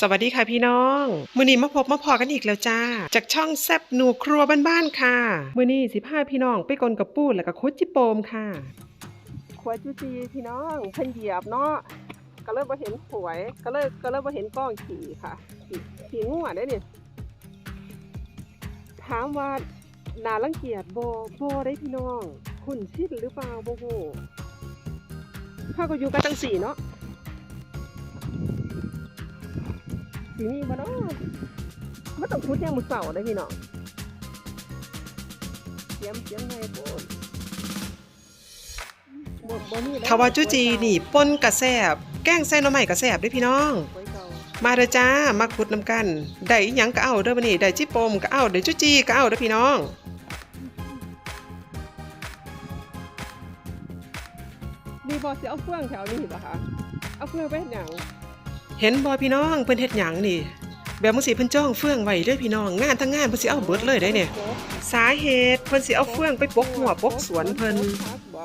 สวัสดีค่ะพี่น้องมือนี้มาพบมาพอกันอีกแล้วจ้า จากช่องแซบหนูครัวบ้านๆค่ะ มือนี้สิพาพี่น้องไปกลนกับปูดแล้วก็คุดจิโปมค่ะ ขวดจูจีพี่น้องเพิ่นเหยียบเนาะก็เลยบ่เห็นหวยก็เลยก็เลยบ่เห็นก้องขี่ค่ะ ขี่ขี่งัวได้นี่ยถามว่าน่ารังเกียจบ่บ่ได้พี่น้อง คุณชิดหรือเปล่าโบ่ฮู้ข้าก็อยู่กันจังสี่เนาะ สีนี่มาเนาะมันต้องพูดแย่งมือเสาได้พี่น้องเตรียมเตรียมไงพูดบ่บ่มีทาวาจุจีนี่ป่นกระแซบแกงใส่หน่อไม้กระแซบเด้อพี่น้องไว้เก่ามาเด้อจ้ามาขุดน้ำกันได้อิหยังก็เอาเด้อบัดนี้ได้จิโปมก็เอาได้จุจีก็เอาเด้อพี่น้องมีบอสิเอาเฟื่องแถวนี้ป่ะคะเอาเฟื่องไปเฮ็ดหยัง เห็นบ่พี่น้องเพิ่นเฮ็ดหยังนี่ แบบมื้อสิเพิ่นจ้องเฟืองไว้เด้อพี่น้องงานทั้งงานเพิ่นสิเอาเบิดเลยได้เนี่ยสาเหตุเพิ่นสิเอาเฟืองไปปกหัวปกสวนเพิ่นบ่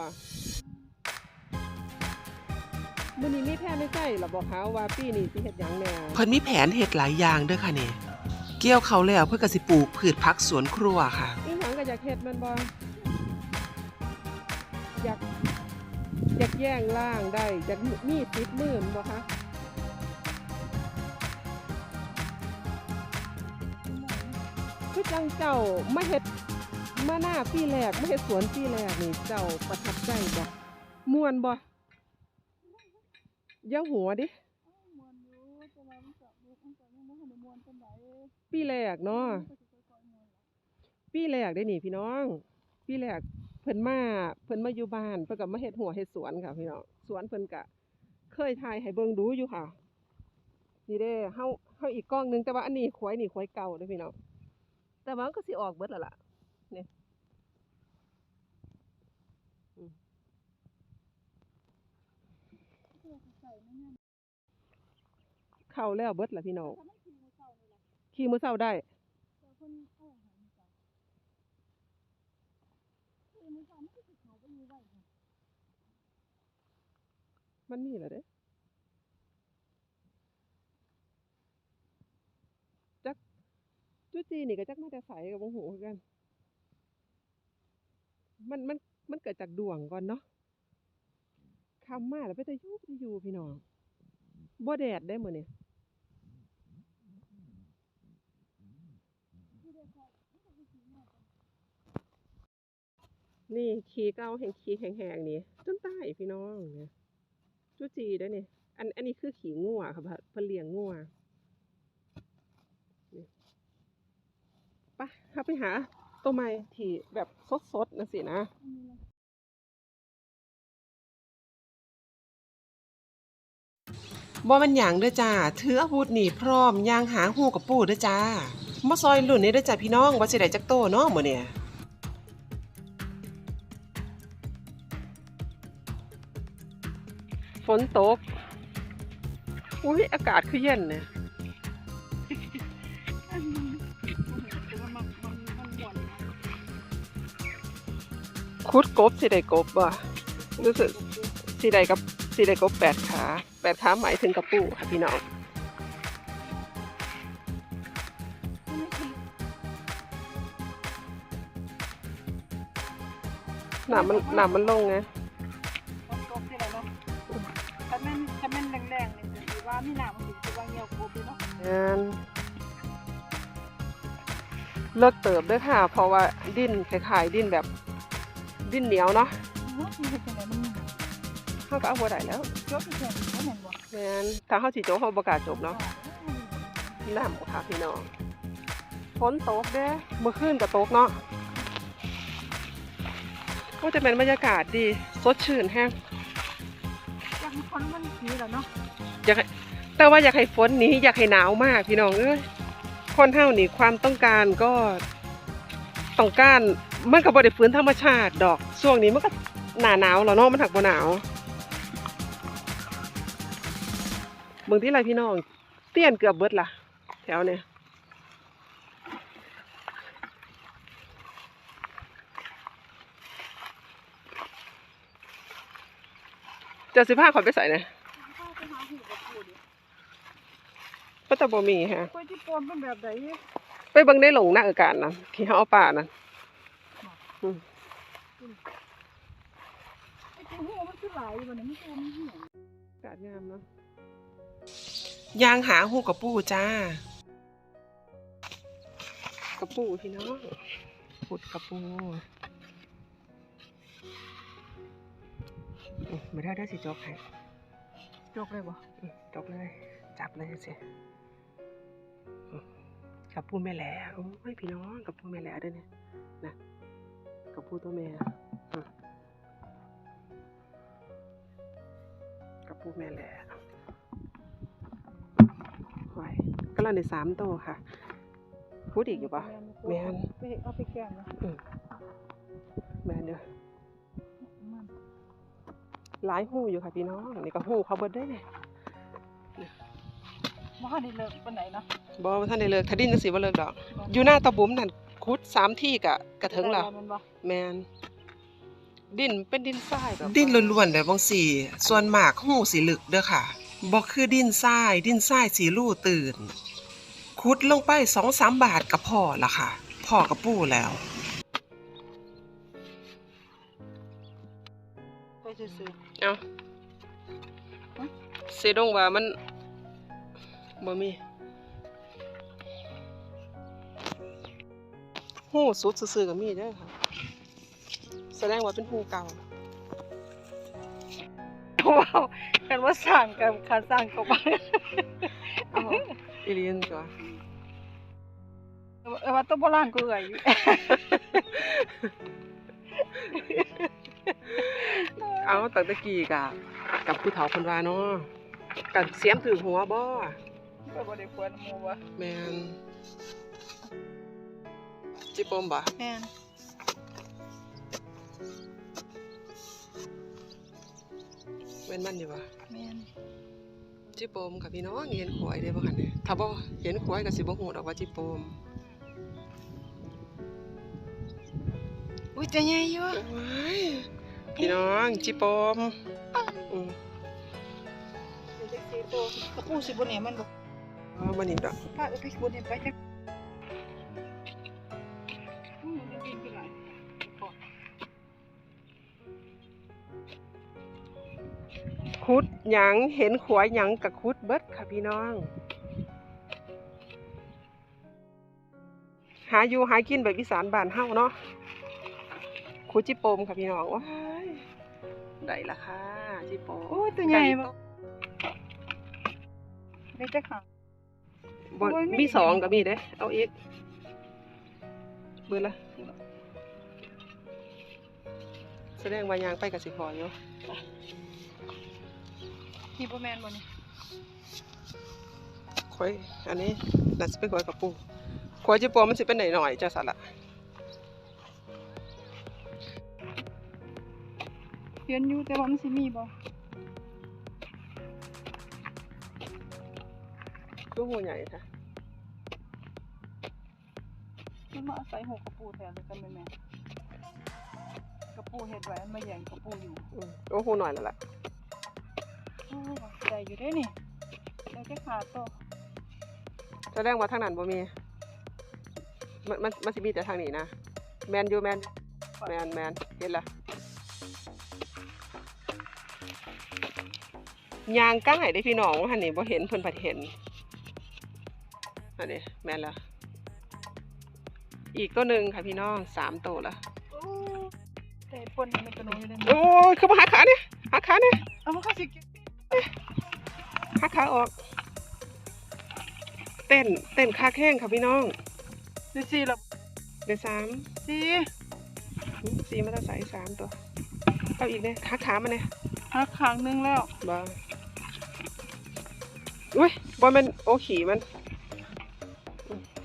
มื้อนี้มีแพนไม่ใช่หรอบอกเขาว่าปีนี้สิเฮ็ดหยังแหน่เพิ่นมีแผนเฮ็ดหลายอย่างเด้อค่ะนี่เกี่ยวเขาวแล้วเพิ่นก็สิปลูกพืชผักสวนครัวค่ะอีหยังก็อยากเฮ็ดแมันบ่อยากอยากแย่งล่างได้อยากมีติดมือแม่นบ่คะ คือจังเจ้ามาเฮ็ดมาหน้าปีแรกมาเฮ็ดสวนปีแรกนี่เจ้าประทับใจบ่ม่วนบ่ย่าหัวดิมวนอยู่แต่ว่ามันก็บ่มันก็ยังบ่ทันได้มวนปานใดปีแรกเนาะมันก็สิค่อยๆมวนล่ะปีแรกได้นี่พี่น้อง ปีแรกเพิ่นมาเพิ่นมาอยู่บ้านเพิ่นก็มาเฮ็ดหัวเฮ็ดสวนค่ะพี่น้องสวนเพิ่นก็เคยถ่ายให้เบิ่งดูอยู่ค่ะนี่เด้เฮาเฮาอีกกล้องหนึงแต่ว่าอันนี้ควยนี่ควยเก่าเด้อพี่น้อง แต่ว่ามันก็สิออกเบิดแล้วล่ะเนี่ยเข้าแล้วเบิดล่ะพี่น้องขี่มือเช้านี่ล่ะขี่มื้าได้แต่เพิ่นเหรมาใส่ขี่มื้อเช้ามันก็สิเข้าไปอยู่ไว้ค่ะมันมีแหละเด้จัก จุจีนี่ก็จักมาแต่ไสก็บ่ฮู้คือกัน มันมันมันเกิดจากดวงก่อนเนาะคำมาแล้วไปแต่ยูไปแต่ยูพี่น้องบ่แดดได้เหมือนเข้ามันก็สิขี่มาก่อนนี่ขี้เก่าแห่งขี้แห้งๆนี่จนใตายพี่น้องเนี่ยจุจีได้อนี่ยอันอันนี้คือขี้งัวค่ะเพิ่นเพิ่นเลี้ยงงัวนี่ไปเฮาไปหาตัวใหม่ที่แบบสดๆนะสินะอันนี้ล่ะบ่มันหยังเด้อจ้า ถืออาวุธนี่พร้อมยางหาหูกับปูเด้อจ้ามาซอยรุ่นนี้เด้อจ้าพี่น้องว่าสิได้จักโตเนาะมื้อเนี่ยฝนตก อุ้ยอากาศคือเย็นเนี่ย คุดกบสิได้กบบ่รู้สึกสิได้กับสิได้กบแปดขาแปดขาหมายถึงกระปูค่ะพี่น้องมันไม่ขี่น้ำมันน้ำมันลงไงฝนตกที่ไหนเนาะถ้าแม่นถ้าแม่นแรงๆนี่ก็สิว่ามีน้ำมันสิสิว่าเหี่ยวกบเนาะงานเลิกเติบด้วยค่ะ เพราะว่าดิ้นคล้ายๆดิ้นแบบ ดิ้นเหนียวเนาะโอ้ยเฮ็ดจังได๋มันมีเขาก็เอาหัวได้แล้วจบอีกแค่นี้บ่แม่นบ่งานถ้าเขาสิโจกเขาประกล้าศจบเนาะน้ำค่ะพี่น้องฝนตกเด้เมื่อคืนก็ตกเนาะก็จะเป็นบรรยากาศดีสดชื่นแฮงอยากให้คนมันขี่แล้วเนาะอยากให้แต่ว่าอยากให้ฝนหนี้อยากให้หนาวมากพี่น้องเอ้ยคนเฮานี่ความต้องการก็ต้องการ มันก็บ่ได้ฟื้นธรรมชาติดอกช่วงนี้มันก็หนาหนาวแล้วเนาะมันถักบ่หนาวเบิ่งที่ไรพี่น้องเตี้ยนเกือบเบิดล่ะแถวเนี่ยเจะสิพาขอยไปใส่เนี่ยเข้าไปหาหูกับปูดิก็จะบ่มีฮะกล้วยที่ปลอมเป็นแบบไหนไปเบิ่งได้หลงหน้าเออการนะที่เขาเอาป่านะ ไอ้ตัวหัวมันคือหลายอยู่บ่เนี่ยมันตัวมันเหี้ยกาดงามเนาะยางหาหูกับปูจ้า กระปูพี่น้องขุดกระปูอืมไม่ได้ได้สิจกให้จกเลยบ่อืมจกเลย จับเลยสิอืมกระปูแม่แหล่โอ้ยพี่น้องกระปูแม่แหล่เด้วยเนี่ยนะ กระปูตัวแม่อืมกระปูแม่แหล่ไว้ก็ลังได้สามตัวค่ะพูดอีกอยู่ปะแม่นไปเอาไปแกงนะอืมแม่นเด้อมันหลายหูอยู่ค่ะพี่น้องนี่ก็หูเขาเบิดได้เนี่ยบ่ทันได้เลิกปานไหนนะบอท่านได้เลิกถ้าดิ้นจังสิบ่เลิกดอก อยู่หน้าตะบุ๋มนั่น คุดสามที่กะกะถึงละมันบ่แมนดินเป็นดินทรายแบบดินล้วนๆแบบบางสีส่วนมากหูสีลึกเด้อค่ะบ่คือดินทรายดินทรายสีลู่ตื่นคุดลงไปสองสามบาทก็พอละค่ะพ่อกับปู่แล้วไปซื่อเอาเสดงว่ามันบ่มี หูสุดซื่อๆก็มีเด้อค่ะ แสดงว่าเป็นหูเก่าๆว้าวกันว่าสร้างกับขาสร้างก็บ่เอาอีเลียนจ้ะเออว่าตัวโบราณก็เอื่อยอยู่เอาตั้งแต่กี้กะกับผู้เฒ่าคนว่าเนาะกับเสียมถือหัวบ่ก็บ่ได้ควรหมู่ว่าแมน จิปมบ่แม่นแม่นมันอยู่บ่แม่นจิปมกับพี่น้องเห็นขวายได้บ่คั่นเนี่ยถ้าบ่เห็นขวายก็สิบ่ฮู้ดอกว่าจิปมอุ้ยตัวใหญ่อยู่โอ้ยพี่น้องจิปมอืมเดี๋ยวจะสิโตกระปูสิบ่เนี่ยมันบ่เอามานี่ดอกป้าเอาไปบ่เนี่ยไป คุดหยังเห็นขวายหยังกับคุดเบิดค่ะพี่น้อง หาอยู่หากินแบบอีสานบ้านเฮาเนาะคุดจิปมค่ะพี่น้องว้ายได้ละค่ะจิปมโอ้ยตัวใหญ่บ่ได้จักหาบ่โอ้ยมีมีสองก็มีเด้เอาอีกเบิดละแสดงว่ายางไปกับสิพออยู่ ที่บ่แม่นบ่นี่ค่อยอันนี้น่าสิเป็นขวายกับปูขวายจิปมมันสิเป็นหน่อยๆจ้ะสัตว์ละเห็นอยู่แต่ว่ามันสิมีบ่คือหัวใหญ่ค่ะมันมาอาศัยหัวกระปูแทนเลยกันแม่แม่กระปูเฮ็ดไว้มันมาแย่งกระปูอยู่อืมโอ้โหหน่อยแล้วล่ะโอ้ ได้อยู่เด้นี่ได้จักขาดโตแสดงว่าทางนั้นบ่มี มันมันมันสิมีแต่ทางนี้นะ แมนอยู่แมนแมนแมนเห็นละยางก้ายได้พี่น้องว่าหั่นนี่บ่เห็นเพิ่นผัดเห็นอันนี้แมนละอีกตัวหนึ่งค่ะพี่น้องสามตัวละโอ้แต่ปนมันตัวน้อยอยู่เด้นี่โอ้ยคือมาหาขาเนี่ยหาขาเนี่ยเอามาเข้าสิเก็ บหาขาออก เต้นเต้นขาแข้งค่ะพี่น้องได้สี่ละเดี๋ยวสามสี่สี่มาตาใสสามตัว เอาอีกเนี่ยขาขามันเนี่ยหักข้างหนึงแล้วบออุ้ยบอมันโอขี่มัน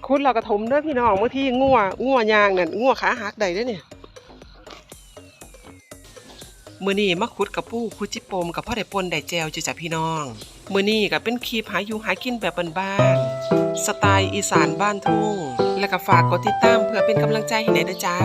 คุณเรากระถมเด้อพี่น้องบางทีงัวงัวยางนั่นงัวขาหักใดเด้อเนี่ย มื่อนี่มาขุดกับปู้ขุจิปมกับพ่อได้ปนได้แจวจ้ะจ้ะพี่น้องมื่อนี่ก็เป็นคลิปหาอยู่หากินแบบบ้านๆสไตล์อีสานบ้านทุ่ง และก็ฝากกดติดตามเพื่อเป็นกำลังใจให้ไหน่เด้อจ้า